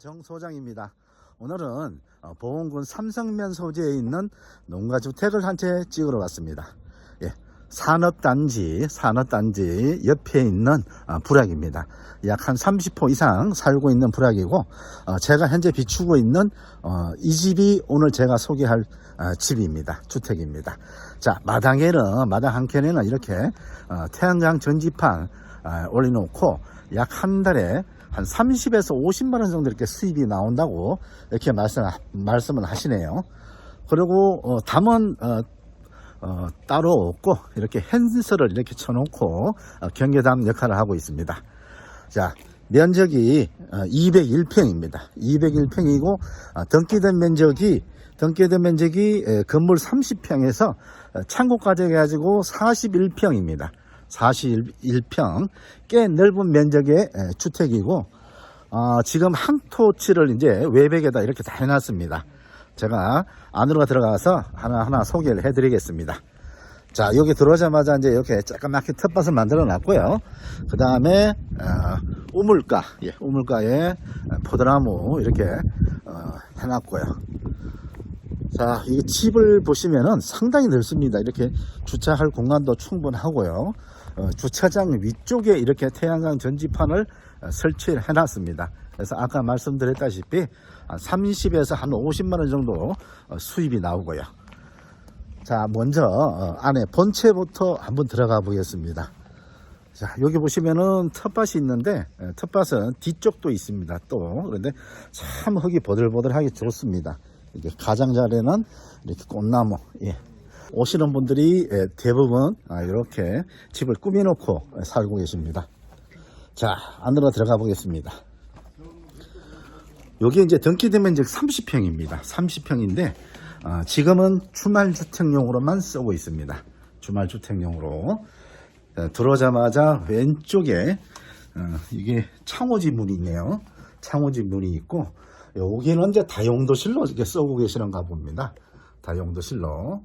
정 소장입니다. 오늘은 어, 보은군 삼성면 소재에 있는 농가주택을 한 채 찍으러 왔습니다. 예, 산업단지, 산업단지 옆에 있는 어, 부락입니다. 약 한 30호 이상 살고 있는 부락이고, 어, 제가 현재 비추고 있는 어, 이 집이 오늘 제가 소개할 어, 집입니다. 주택입니다. 자, 마당에는, 마당 한켠에는 이렇게 어, 태양광 전지판 어, 올려놓고 약 한 달에 한 30에서 50만 원 정도 이렇게 수입이 나온다고 이렇게 말씀, 말씀을 하시네요. 그리고 어, 담은 어, 어, 따로 없고 이렇게 핸스를 이렇게 쳐놓고 어, 경계담 역할을 하고 있습니다. 자 면적이 201평입니다. 201평이고 어, 등기된 면적이 등기된 면적이 에, 건물 30평에서 창고까지 해가지고 41평입니다. 41평 꽤 넓은 면적의 에, 주택이고 어, 지금 항토치를 이제 외벽에다 이렇게 다 해놨습니다. 제가 안으로 들어가서 하나하나 소개를 해드리겠습니다. 자, 여기 들어오자마자 이제 이렇게 조그맣게 텃밭을 만들어 놨고요. 그 다음에, 어, 우물가, 예, 우물가에 포도나무 이렇게, 어, 해놨고요. 자, 이 집을 보시면은 상당히 넓습니다. 이렇게 주차할 공간도 충분하고요. 어, 주차장 위쪽에 이렇게 태양광 전지판을 어, 설치를 해놨습니다. 그래서 아까 말씀드렸다시피 한 30에서 한 50만 원 정도 어, 수입이 나오고요. 자, 먼저 어, 안에 본체부터 한번 들어가 보겠습니다. 자, 여기 보시면은 텃밭이 있는데 에, 텃밭은 뒤쪽도 있습니다. 또 그런데 참 흙이 보들보들하게 좋습니다. 이게 가장자리는 이렇게 꽃나무, 예. 오시는 분들이 예, 대부분 아, 이렇게 집을 꾸며놓고 예, 살고 계십니다. 자, 안으로 들어가 보겠습니다. 여기 이제 등기된 면적 30평입니다. 30평인데 어, 지금은 주말 주택용으로만 쓰고 있습니다. 주말 주택용으로 어, 들어오자마자 왼쪽에 어, 이게 창호지 문이 있네요. 창호지 문이 있고 여기는 이제 다용도실로 이렇게 쓰고 계시는가 봅니다. 다용도실로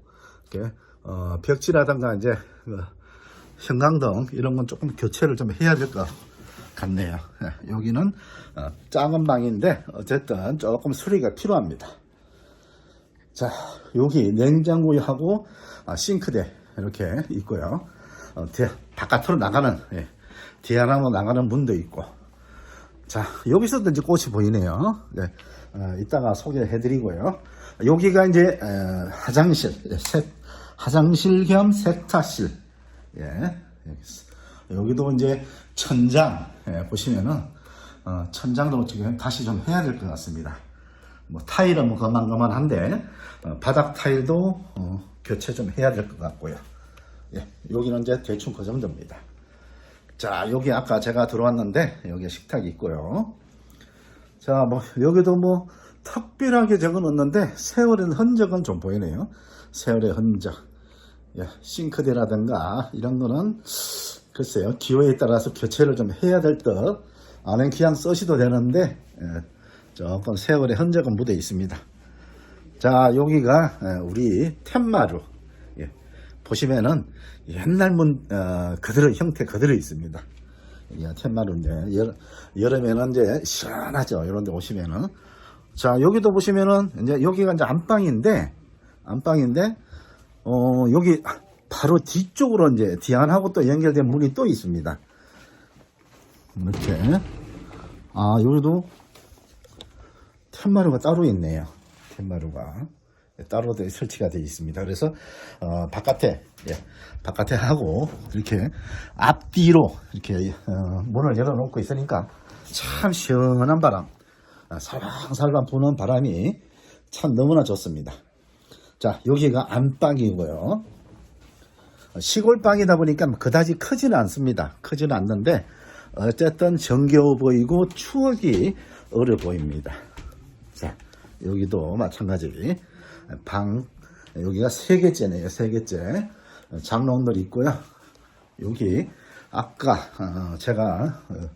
이렇게 어, 벽지라든가 이제 그 형광등 이런 건 조금 교체를 좀 해야 될 것 같네요. 예, 여기는 어, 작은 방인데 어쨌든 조금 수리가 필요합니다. 자, 여기 냉장고하고 아, 싱크대 이렇게 있고요. 어, 대- 바깥으로 나가는 예, 디아나로 나가는 문도 있고. 자, 여기서도 이제 꽃이 보이네요. 네, 어, 이따가 소개해 드리고요. 여기가 이제 에, 화장실, 예, 세- 화장실 겸 세탁실. 예, 여기도 이제 천장 예, 보시면은 어, 천장도 지금 다시 좀 해야 될 것 같습니다. 뭐 타일은 뭐 그만그만한데 어, 바닥 타일도 어, 교체 좀 해야 될 것 같고요. 예, 여기는 이제 대충 그 정도입니다. 자, 여기 아까 제가 들어왔는데 여기 식탁이 있고요. 자, 뭐 여기도 뭐 특별하게 적어놓는데 세월의 흔적은 좀 보이네요. 세월의 흔적. 예, 싱크대라든가 이런 거는 글쎄요 기호에 따라서 교체를 좀 해야 될 듯. 안엔 그냥 쓰셔도 되는데 예, 조금 세월의 흔적은 묻어 있습니다. 자, 여기가 예, 우리 텐마루. 예, 보시면은 옛날 문 어, 그대로 형태 그대로 있습니다. 이게 텐마루인데 여, 여름에는 이제 시원하죠. 이런 데 오시면은 자, 여기도 보시면은 이제 여기가 이제 안방인데 안방인데 어, 여기 바로 뒤쪽으로 이제 디안하고 또 연결된 문이 또 있습니다. 이렇게 아, 여기도 텐마루가 따로 있네요. 텐마루가 따로 돼- 설치가 되어 있습니다. 그래서 어, 바깥에 예, 바깥에 하고 이렇게 앞뒤로 이렇게 어, 문을 열어놓고 있으니까 참 시원한 바람, 아, 살랑살랑 부는 바람이 참 너무나 좋습니다. 자, 여기가 안방이고요. 시골방이다 보니까 그다지 크지는 않습니다. 크지는 않는데 어쨌든 정겨워 보이고 추억이 어려 보입니다. 자, 여기도 마찬가지 방 여기가 세 개째네요. 세 개째 장롱들 있고요. 여기 아까 어, 제가 어,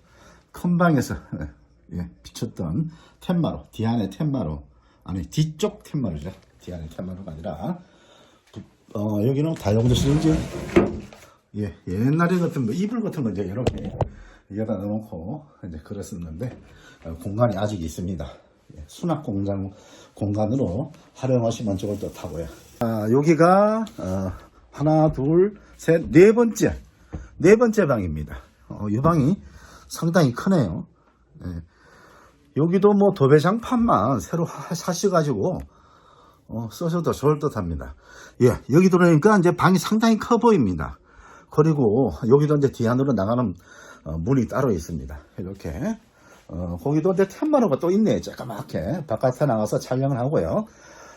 큰 방에서 어, 예, 비쳤던 텐마루 디안의 텐마루 아니 뒤쪽 텐마루죠. 디안의 텐마루가 아니라 어, 여기는 다용도실인지 예, 옛날에 같은 뭐 이불 같은 거 이제 이렇게 여기다 넣어놓고 이제 그랬었는데 어, 공간이 아직 있습니다. 예, 수납 공장 공간으로 활용하시면 좋을 듯 하고요. 아, 여기가 어, 하나, 둘, 셋, 네 번째 네 번째 방입니다. 어, 이 방이 상당히 크네요. 예. 여기도 뭐 도배장 판만 새로 하- 사셔가지고 어, 써셔도 좋을 듯 합니다. 예, 여기 들어오니까 이제 방이 상당히 커 보입니다. 그리고 여기도 이제 뒤안으로 나가는 어, 문이 따로 있습니다. 이렇게. 어, 거기도 이제 템마루가 또 있네. 조그맣게. 바깥에 나가서 촬영을 하고요.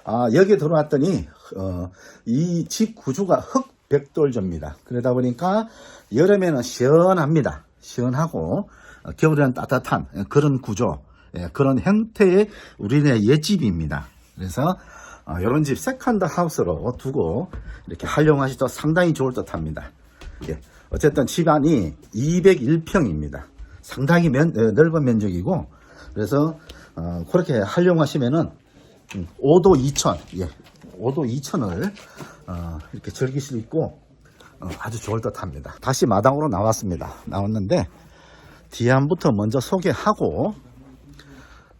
아, 여기 들어왔더니, 어, 이 집 구조가 흑백돌조입니다. 그러다 보니까 여름에는 시원합니다. 시원하고, 어, 겨울에는 따뜻한 그런 구조, 예, 그런 형태의 우리네 옛집입니다. 그래서, 어, 이런 집 세컨드 하우스로 두고 이렇게 활용하시도 상당히 좋을 듯 합니다. 예. 어쨌든 집안이 201평입니다. 상당히 면- 어, 넓은 면적이고, 그래서, 어, 그렇게 활용하시면은, 음, 5도 2천, 예. 5도 2천을, 어, 이렇게 즐길 수 있고, 어, 아주 좋을 듯 합니다. 다시 마당으로 나왔습니다. 나왔는데, 뒤안부터 먼저 소개하고,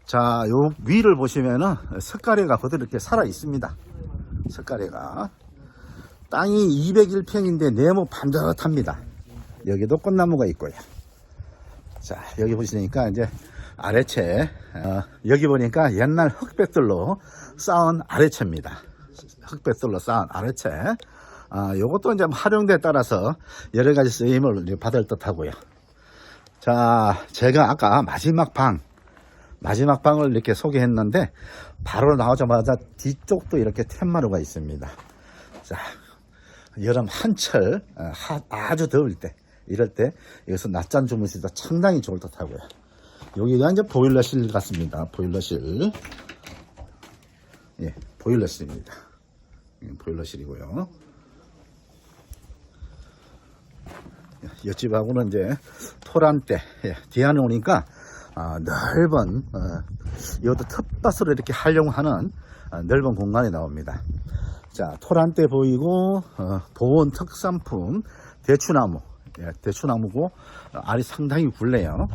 자, 요 위를 보시면은 석가래가 그대로 이렇게 살아 있습니다. 석가래가. 땅이 201평인데 네모 반듯합니다. 여기도 꽃나무가 있고요. 자, 여기 보시니까 이제 아래채, 어, 여기 보니까 옛날 흑백들로 쌓은 아래채입니다. 흑백들로 쌓은 아래채. 아, 요것도 이제 활용도에 따라서 여러 가지 쓰임을 받을 듯 하고요. 자, 제가 아까 마지막 방, 마지막 방을 이렇게 소개했는데, 바로 나오자마자 뒤쪽도 이렇게 툇마루가 있습니다. 자, 여름 한철 어, 하- 아주 더울 때 이럴 때 여기서 낮잠 주무시다 상당히 좋을 듯 하고요. 여기가 이제 보일러실 같습니다. 보일러실. 예, 보일러실입니다. 예, 보일러실이고요. 예, 옆집하고는 이제 토란대 예, 뒤안에 오니까 아, 넓은 어, 이것도 텃밭으로 이렇게 활용하는 아, 넓은 공간이 나옵니다. 자, 토란대 보이고, 어, 보온 특산품, 대추나무. 예, 대추나무고, 어, 알이 상당히 굵네요.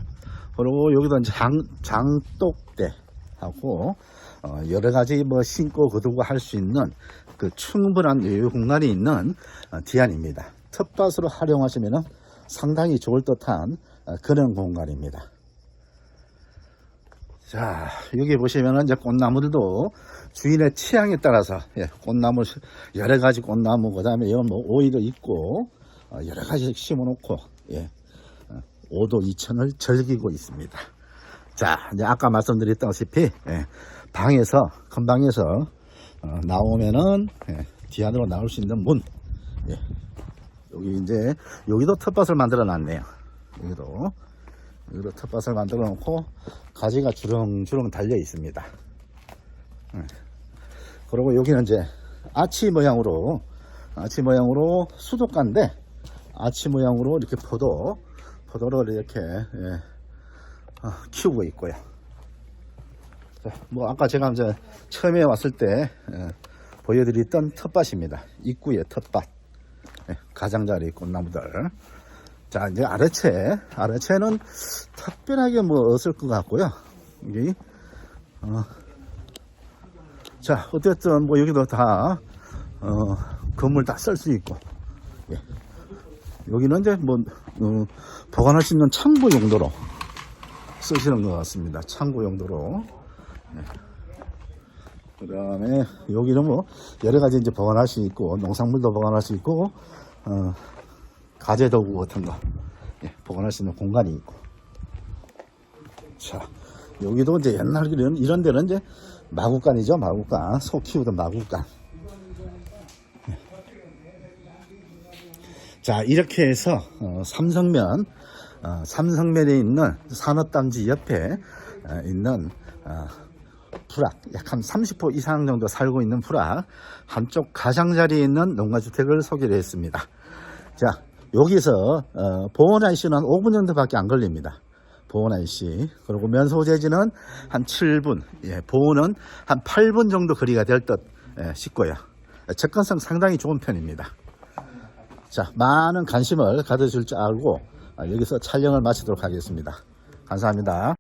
그리고 여기도 장, 장독대 하고, 어, 여러 가지 뭐 신고 거두고 할 수 있는 그 충분한 여유 공간이 있는 어, 디안입니다. 텃밭으로 활용하시면 상당히 좋을 듯한 어, 그런 공간입니다. 자, 여기 보시면은 이제 꽃나무들도 주인의 취향에 따라서 예, 꽃나무 여러 가지 꽃나무 그다음에 여기 뭐 오이도 있고 어, 여러 가지 심어놓고 예, 어, 5도 2천을 즐기고 있습니다. 자, 이제 아까 말씀드렸다시피 예, 방에서 큰 방에서 어, 나오면은 예, 뒤안으로 나올 수 있는 문 예, 여기 이제 여기도 텃밭을 만들어 놨네요. 여기도 여기도 텃밭을 만들어 놓고 가지가 주렁주렁 달려 있습니다. 예. 그리고 여기는 이제 아치 모양으로 아치 모양으로 수도가인데 아치 모양으로 이렇게 포도 포도를 이렇게 예, 어, 키우고 있고요. 자, 뭐 아까 제가 이제 처음에 왔을 때 예, 보여드렸던 텃밭입니다. 입구의 텃밭 예, 가장자리 꽃나무들. 자 이제 아래채 아래채는 특별하게 뭐 없을 것 같고요. 여기 어, 자, 어쨌든 뭐 여기도 다, 어, 건물 다 쓸 수 있고, 예. 여기는 이제 뭐, 어, 보관할 수 있는 창고 용도로 쓰시는 것 같습니다. 창고 용도로. 그 다음에 여기는 뭐 여러 가지 이제 보관할 수 있고, 농산물도 보관할 수 있고, 어, 가재 도구 같은 거, 예, 보관할 수 있는 공간이 있고. 자, 여기도 이제 옛날 이런, 이런 데는 이제 마구간이죠, 마구간. 소 키우던 마구간. 자, 이렇게 해서, 어, 삼성면, 어, 삼성면에 있는 산업단지 옆에 어, 있는, 어, 불악, 약 한 30% 이상 정도 살고 있는 불악, 한쪽 가장자리에 있는 농가주택을 소개를 했습니다. 자, 여기서, 어, 보온 IC는 5분 정도밖에 안 걸립니다. 보온 IC. 그리고 면소재지는 한 7분, 예, 보온은 한 8분 정도 거리가 될듯 예, 싶고요. 접근성 상당히 좋은 편입니다. 자, 많은 관심을 가져줄 줄 알고 아, 여기서 촬영을 마치도록 하겠습니다. 감사합니다.